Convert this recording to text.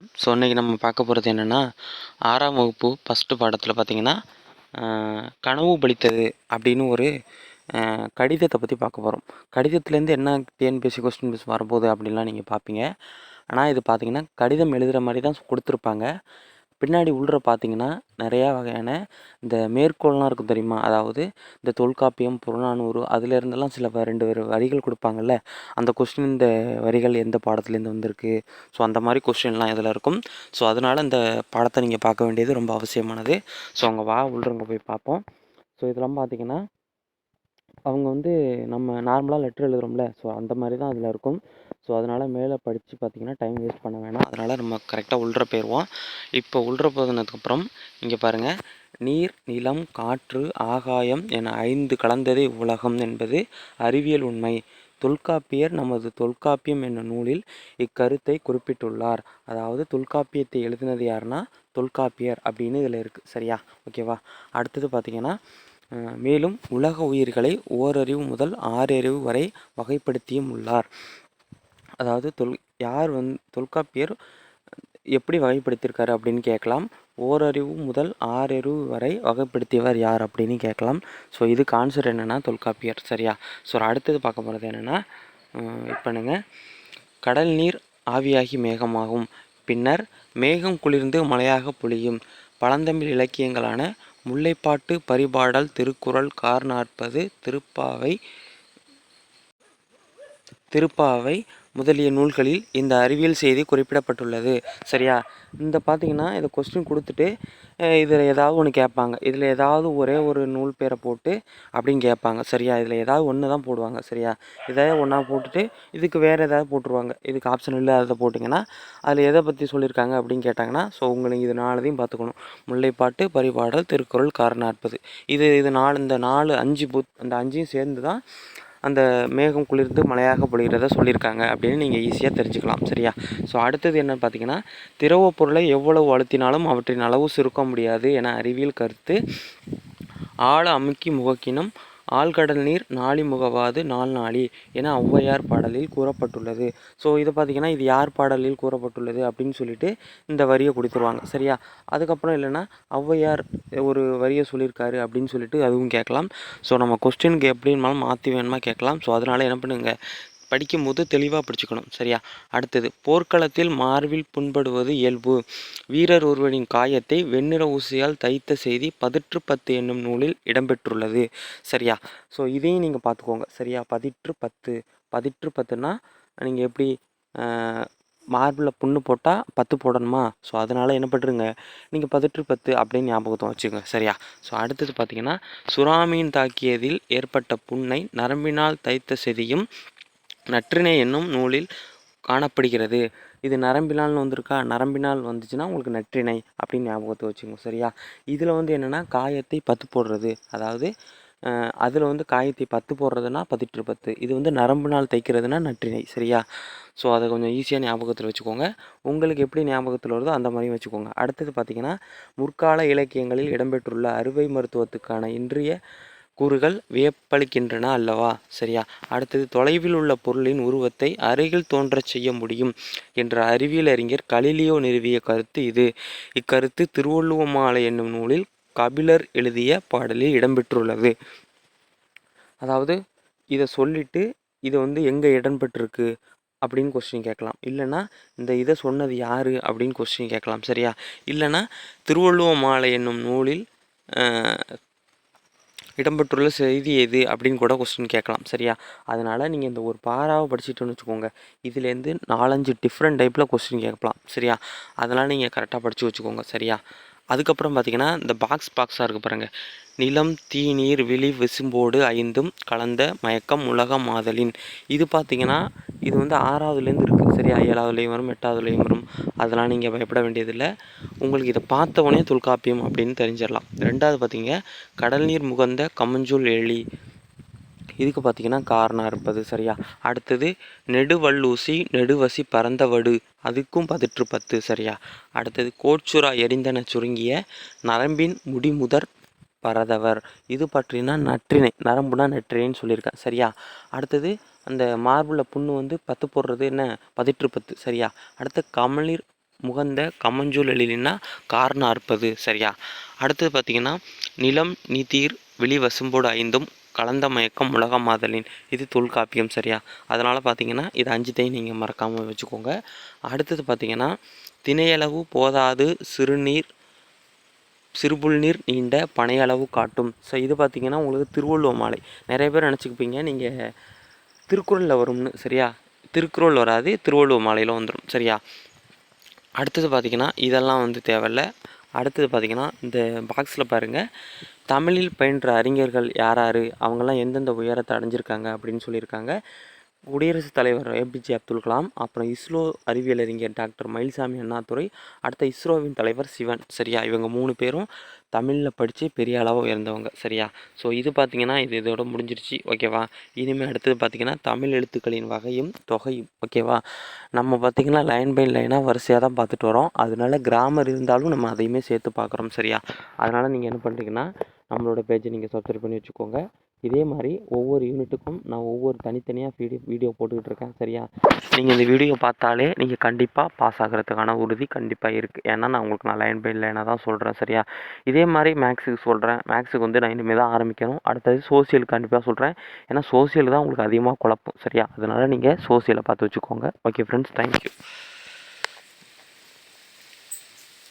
So இன்றைக்கி நம்ம பார்க்க போகிறது என்னென்னா ஆறாம் வகுப்பு ஃபஸ்ட்டு பாடத்தில் பார்த்திங்கன்னா கனவு பலித்தது அப்படின்னு ஒரு கடிதத்தை பற்றி பார்க்க போகிறோம் கடிதத்துலேருந்து என்ன டிஎன்பிஎஸ்சி கொஸ்டின் பேஸ் வரப்போகுது அப்படின்லாம் நீங்கள் பார்ப்பீங்க. ஆனால் இது பார்த்தீங்கன்னா கடிதம் எழுதுகிற மாதிரி தான் கொடுத்துருப்பாங்க. பின்னாடி உள்ள பார்த்தீங்கன்னா நிறையா வகையான இந்த மேற்கோள்லாம் இருக்கும் தெரியுமா? அதாவது இந்த தொல்காப்பியம் புறநானூறு அதுலேருந்தெல்லாம் சில ரெண்டு வரிகள் கொடுப்பாங்கல்ல? அந்த கொஸ்டின் இந்த வரிகள் எந்த பாடத்துலேருந்து வந்திருக்கு? ஸோ அந்த மாதிரி கொஸ்டின்லாம் இதில் இருக்கும். ஸோ அதனால் இந்த பாடத்தை நீங்கள் பார்க்க வேண்டியது ரொம்ப அவசியமானது. ஸோ அவங்க வா உள்ளவங்க போய் பார்ப்போம். ஸோ இதெல்லாம் பார்த்தீங்கன்னா அவங்க வந்து நம்ம நார்மலாக லெட்டர் எழுதுகிறோம்ல ஸோ அந்த மாதிரி தான் அதில் இருக்கும். ஸோ அதனால் மேலே படித்து பார்த்தீங்கன்னா டைம் வேஸ்ட் பண்ண வேணாம். அதனால் நம்ம கரெக்டாக உள்ற போயிடுவோம் இப்போ உள்ற போதுனதுக்கப்புறம் இங்கே பாருங்கள் நீர் நிலம் காற்று ஆகாயம் என ஐந்து கலந்ததே உலகம் என்பது அறிவியல் உண்மை. தொல்காப்பியர் நமது தொல்காப்பியம் என்னும் நூலில் இக்கருத்தை குறிப்பிட்டுள்ளார். அதாவது தொல்காப்பியத்தை எழுதினது யாருன்னா தொல்காப்பியர் அப்படின்னு இதில் இருக்குது சரியா? ஓகேவா அடுத்தது பார்த்திங்கன்னா மேலும் உலக உயிர்களை ஓரறிவு முதல் ஆறறிவு வரை வகைப்படுத்தியும் உள்ளார். அதாவது தொல் யார் வந் தொல்காப்பியர் எப்படி வகைப்படுத்தியிருக்காரு அப்படின்னு கேட்கலாம். ஓரறிவு முதல் ஆறறிவு வரை வகைப்படுத்தியவர் யார் அப்படின்னு கேட்கலாம். ஸோ இதுக்கு ஆன்சர் என்னென்னா தொல்காப்பியர் சரியா? ஸோ அடுத்தது பார்க்க போகிறது என்னென்னா பண்ணுங்கள் கடல் நீர் ஆவியாகி மேகமாகும். பின்னர் மேகம் குளிர்ந்து மழையாக பொழியும். பழந்தமிழ் இலக்கியங்களான முல்லைப்பாட்டு பரிபாடல் திருக்குறள் கார் நாற்பது திருப்பாவை திருப்பாவை முதலிய நூல்களில் இந்த அறிவியல் செய்தி குறிப்பிடப்பட்டுள்ளது. சரியா? இந்த பார்த்திங்கன்னா இதை கொஸ்டின் கொடுத்துட்டு இதில் ஏதாவது ஒன்று கேட்பாங்க. இதில் ஏதாவது ஒரே ஒரு நூல் பேரை போட்டு அப்படின்னு கேட்பாங்க. சரியா? இதில் ஏதாவது ஒன்று தான் போடுவாங்க. சரியா? இதை ஒன்றா போட்டுட்டு இதுக்கு வேறு ஏதாவது போட்டுருவாங்க. இதுக்கு ஆப்ஷன் இல்லாததை போட்டிங்கன்னா அதில் எதை பற்றி சொல்லியிருக்காங்க அப்படின்னு கேட்டாங்கன்னா ஸோ உங்களுக்கு இது நாலுதையும் பார்த்துக்கணும். முல்லைப்பாட்டு பரிபாடல் திருக்குறள் கார நாற்பது இது இது நாலு இந்த நாலு அஞ்சு புத் அந்த அஞ்சையும் சேர்ந்து தான் அந்த மேகம் குளிர்ந்து மழையாக பொழிகிறத சொல்லியிருக்காங்க அப்படின்னு நீங்கள் ஈஸியாக தெரிஞ்சுக்கலாம் சரியா? ஸோ அடுத்தது என்ன பார்த்தீங்கன்னா திரவப் பொருளை எவ்வளவு அழுத்தினாலும் அவற்றின் அளவு சுருக்க முடியாது என அறிவியல் கருத்து. ஆழ அமுக்கி முகக்கினும் ஆழ்கடல் நீர் நாளி முகவாது நாள் நாளி என ஔவையார் பாடலில் கூறப்பட்டுள்ளது. ஸோ இதை பார்த்தீங்கன்னா இது யார் பாடலில் கூறப்பட்டுள்ளது அப்படின்னு சொல்லிட்டு இந்த வரியை கொடுத்துருவாங்க. சரியா? அதுக்கப்புறம் இல்லைன்னா ஔவையார் ஒரு வரியை சொல்லியிருக்காரு அப்படின்னு சொல்லிட்டு அதுவும் கேட்கலாம். ஸோ நம்ம கொஸ்டினுக்கு எப்படி எப்படின்னாலும் மாற்றி வேணுமா கேட்கலாம். ஸோ அதனால் என்ன பண்ணுங்கள் படிக்கும்போது தெளிவாக படிச்சுக்கணும். சரியா? அடுத்தது போர்க்களத்தில் மார்பில் புண்படுவது இயல்பு. வீரர் ஒருவரின் காயத்தை வெண்ணிற ஊசியால் தைத்த செய்தி பதிற்று பத்து என்னும் நூலில் இடம்பெற்றுள்ளது. சரியா? ஸோ இதையும் நீங்கள் பார்த்துக்கோங்க சரியா? பதிற்று பத்து. பதிற்று பத்துனா நீங்கள் எப்படி மார்பில் புண்ணு போட்டால் பத்து போடணுமா? ஸோ அதனால் என்ன பண்ணுறங்க நீங்கள் பதிற்று பத்து அப்படின்னு ஞாபகத்தை வச்சுக்கோங்க. சரியா? ஸோ அடுத்தது பார்த்தீங்கன்னா சுறாமீன் தாக்கியதில் ஏற்பட்ட புண்ணை நரம்பினால் தைத்த செதியும் நற்றிணை என்னும் நூலில் காணப்படுகிறது. இது நரம்பினால் வந்திருக்கா? நரம்பினால் வந்துச்சுன்னா உங்களுக்கு நற்றிணை அப்படின்னு ஞாபகத்தை வச்சுக்கோங்க சரியா? இதில் வந்து என்னென்னா காயத்தை பத்து போடுறது. அதாவது அதில் வந்து காயத்தை பத்து போடுறதுனா பதிற்று பத்து. இது வந்து நரம்பினால் தைக்கிறதுனா நற்றிணை சரியா? ஸோ அதை கொஞ்சம் ஈஸியாக ஞாபகத்தில் வச்சுக்கோங்க. உங்களுக்கு எப்படி ஞாபகத்தில் வருதோ அந்த மாதிரி வச்சுக்கோங்க. அடுத்தது பார்த்தீங்கன்னா முற்கால இலக்கியங்களில் இடம்பெற்றுள்ள அறுவை மருத்துவத்துக்கான இன்றைய கூறுகள் வியப்பளிக்கின்றன அல்லவா? சரியா. அடுத்தது தொலைவில் உள்ள பொருளின் உருவத்தை அருகில் தோன்றச் செய்ய முடியும் என்ற அறிவியல் அறிஞர் கலிலியோ நிறுவிய கருத்து இது. இக்கருத்து திருவள்ளுவமாலை என்னும் நூலில் கபிலர் எழுதிய பாடலில் இடம்பெற்றுள்ளது. அதாவது இதை சொல்லிட்டு இது வந்து எங்கே இடம்பெற்றிருக்கு அப்படின்னு கொஸ்டின் கேட்கலாம். இல்லைன்னா இந்த இதை சொன்னது யார்? அப்படின்னு கொஸ்டின் கேட்கலாம். சரியா. இல்லைன்னா திருவள்ளுவ மாலை என்னும் நூலில் இடம்பெற்றுள்ள செய்தி எது அப்படின்னு கூட கொஸ்டின் கேட்கலாம் சரியா? அதனால் நீங்கள் இந்த ஒரு பாராவை படிச்சுட்டுன்னு வச்சுக்கோங்க. இதுலேருந்து நாலஞ்சு டிஃப்ரெண்ட் டைப்பில் கொஸ்டின் கேட்கலாம் சரியா? அதெல்லாம் நீங்கள் கரெக்டாக படித்து வச்சுக்கோங்க சரியா? அதுக்கப்புறம் பார்த்தீங்கன்னா இந்த பாக்ஸ் பாக்ஸாக இருக்குது பாருங்கள் நிலம் தீநீர் விழி விசும்போடு ஐந்தும் கலந்த மயக்கம் உலகம் மாதலின். இது பார்த்தீங்கன்னா இது வந்து ஆறாவதுலேருந்து இருக்குது சரியா? ஏழாவதுலேயும் வரும் எட்டாவதுலேயும் வரும். அதெல்லாம் நீங்கள் பயப்பட வேண்டியதில்லை. உங்களுக்கு இதை பார்த்த உடனே தொல்காப்பியம் அப்படின்னு தெரிஞ்சிடலாம். ரெண்டாவது பார்த்தீங்க கடல் நீர் முகந்த கமஞ்சூல் எழி இதுக்கு பார்த்தீங்கன்னா காரணம் இருப்பது சரியா? அடுத்தது நெடுவல்லூசி நெடுவசி பரந்தவடு. அதுக்கும் பதிற்று பத்து சரியா? அடுத்தது கோச்சுரா எரிந்தன சுருங்கிய நரம்பின் முடிமுதற் பரதவர். இது பற்றினா நற்றினை நரம்புனா நற்றினைன்னு சொல்லியிருக்கேன் சரியா? அடுத்தது அந்த மார்பில் புண்ணு வந்து பத்து போடுறது என்ன? பதிற்று பத்து சரியா? அடுத்து கமலிர் முகந்த கமஞ்சூழலினா காரணம் அற்பது சரியா? அடுத்தது பார்த்தீங்கன்னா நிலம் நீத்தீர் வெளி வசும்போடு ஐந்தும் கலந்த மயக்கம் உலகமாதலின் இது தொல்காப்பியம் சரியா? அதனால் பார்த்தீங்கன்னா இது அஞ்சுத்தையும் நீங்கள் மறக்காமல் வச்சுக்கோங்க. அடுத்தது பார்த்தீங்கன்னா திணையளவு போதாது சிறுநீர் சிறுபுல்நீர் நீண்ட பனையளவு காட்டும். ஸோ இது பார்த்தீங்கன்னா உங்களுக்கு திருவள்ளுவ மாலை. நிறைய பேர் நினச்சிக்குப்பீங்க நீங்கள் திருக்குறளில் வரும்னு சரியா? திருக்குறள் வராது திருவள்ளுவர் மாலையில் வந்துடும் சரியா? அடுத்தது பார்த்தீங்கன்னா இதெல்லாம் வந்து தேவையில்ல. அடுத்தது பார்த்தீங்கன்னா இந்த பாக்ஸில் பாருங்கள் தமிழில் பயின்ற அறிஞர்கள் யார் யார்? அவங்கெல்லாம் எந்தெந்த உயரத்தை அடைஞ்சிருக்காங்க அப்படின்னு சொல்லியிருக்காங்க. குடியரசுத் தலைவர் ஏபிஜே அப்துல் கலாம் அப்புறம் இஸ்ரோ அறிவியல் அறிஞர் டாக்டர் மயில்சாமி அண்ணாதுரை அடுத்த இஸ்ரோவின் தலைவர் சிவன். சரியா? இவங்க மூணு பேரும் தமிழில் படித்து பெரிய அளவு உயர்ந்தவங்க. சரியா? ஸோ இது பார்த்தீங்கன்னா இது இதோட முடிஞ்சிருச்சு. ஓகேவா? இனிமேல் அடுத்தது பார்த்தீங்கன்னா தமிழ் எழுத்துக்களின் வகையும் தொகையும். ஓகேவா? நம்ம பார்த்திங்கன்னா லைன் பை லைனாக வரிசையாக தான் பார்த்துட்டு வரோம். அதனால கிராமர் இருந்தாலும் நம்ம அதையுமே சேர்த்து பார்க்குறோம் சரியா? அதனால் நீங்கள் என்ன பண்ணுறீங்கன்னா நம்மளோட பேஜை நீங்கள் சப்ஸ்கிரைப் பண்ணி வச்சுக்கோங்க. இதே மாதிரி ஒவ்வொரு யூனிட்டுக்கும் நான் ஒவ்வொரு தனித்தனியாக வீடியோ வீடியோ போட்டுக்கிட்டு இருக்கேன் சரியா? நீங்கள் இந்த வீடியோ பார்த்தாலே நீங்கள் கண்டிப்பாக பாஸ் ஆகிறதுக்கான உறுதி கண்டிப்பாக இருக்குது ஏன்னா நான் உங்களுக்கு நான் லைன் பை லைனாக தான் சொல்கிறேன் சரியா? இதே மாதிரி மேக்ஸுக்கு சொல்கிறேன் மேக்ஸுக்கு வந்து நான் இனிமேல் தான் ஆரம்பிக்கணும். அடுத்தது சோசியல் கண்டிப்பாக சொல்கிறேன் ஏன்னா சோசியல் தான் உங்களுக்கு அதிகமாக குழப்பம் சரியா? அதனால் நீங்கள் சோசியலை பார்த்து வச்சுக்கோங்க. Okay friends thank you